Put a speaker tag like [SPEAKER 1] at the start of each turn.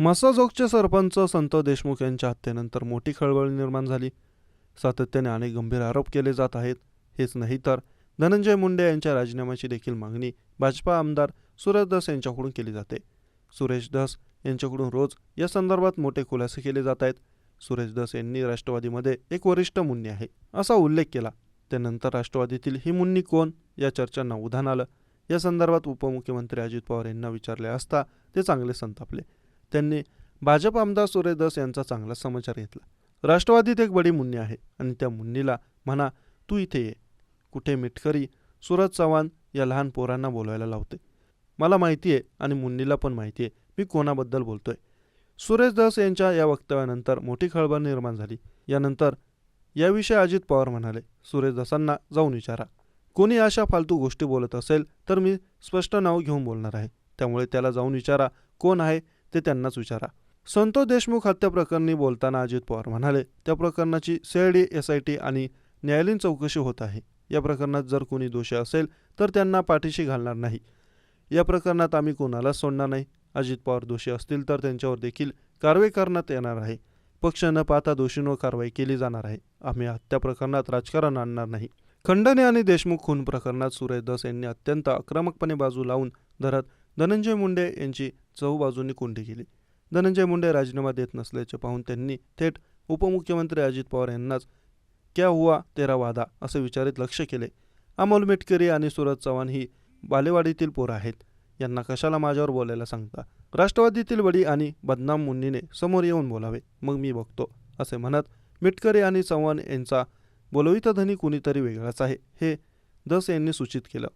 [SPEAKER 1] मसाजोगचे सरपंच संत देशमुख यांच्या हत्येनंतर मोठी खळबळ निर्माण झाली. सातत्याने अनेक गंभीर आरोप केले जात आहेत. हेच नाही तर धनंजय मुंडे यांच्या राजीनाम्याची देखील मागणी भाजपा आमदार सुरेश धस यांच्याकडून केली जाते. सुरेश धस यांच्याकडून रोज या संदर्भात मोठे खुलासे केले जात आहेत. सुरेश धस यांनी राष्ट्रवादीमध्ये एक वरिष्ठ मुन्नी आहे असा उल्लेख केला. त्यानंतर राष्ट्रवादीतील ही मुन्नी कोण? या चर्चांना उधाण आलं. या संदर्भात उपमुख्यमंत्री अजित पवार यांना विचारले असता ते चांगले संतापले. त्यांनी भाजप आमदार सुरेश दस यांचा चांगला समाचार घेतला. राष्ट्रवादीत एक बडी मुन्नी आहे आणि त्या मुन्नीला म्हणा तू इथे ये. कुठे मिटकरी सुरज चव्हाण या लहान पोरांना बोलवायला लावते. मला माहिती आहे आणि मुन्नीला पण माहिती आहे. मी कोणाबद्दल बोलतोय. सुरेश दास यांच्या या वक्तव्यानंतर मोठी खळबळ निर्माण झाली. यानंतर याविषयी अजित पवार म्हणाले सुरेश दासांना जाऊन विचारा. कोणी अशा फालतू गोष्टी बोलत असेल तर मी स्पष्ट नाव घेऊन बोलणार आहे. त्यामुळे त्याला जाऊन विचारा कोण आहे ते त्यांनाच विचारा. संतोष देशमुख हत्या प्रकरणी बोलताना अजित पवार म्हणाले त्या प्रकरणाची सीआयडी एस आय टी आणि न्यायालयीन चौकशी होत आहे. या प्रकरणात जर कोणी दोषी असेल तर त्यांना पाठीशी घालणार नाही. या प्रकरणात आम्ही कोणालाच सोडणार नाही. अजित पवार दोषी असतील तर त्यांच्यावर देखील कारवाई करण्यात येणार आहे. पक्ष न पाहता दोषींवर कारवाई केली जाणार आहे. आम्ही हत्या प्रकरणात राजकारण आणणार नाही. खंडणे आणि देशमुख खून प्रकरणात सुरेश धस यांनी अत्यंत आक्रमकपणे बाजू लावून धरत धनंजय मुंडे यांची चहूबाजूंनी कोंडी केली. धनंजय मुंडे राजीनामा देत नसल्याचे पाहून त्यांनी थेट उपमुख्यमंत्री अजित पवार यांनाच क्या हुआ तेरा वादा असे विचारित लक्ष केले. अमोल मिटकरी आणि सुरज चव्हाण ही बालेवाडीतील पोरं आहेत. यांना कशाला माझ्यावर बोलायला सांगता? राष्ट्रवादीतील वडी आणि बदनाम मुन्नीने समोर येऊन बोलावे मग मी बघतो असे म्हणत मिटकरी आणि चव्हाण यांचा बोलविता धनी कुणीतरी वेगळाच आहे हे धस यांनी सूचित केलं.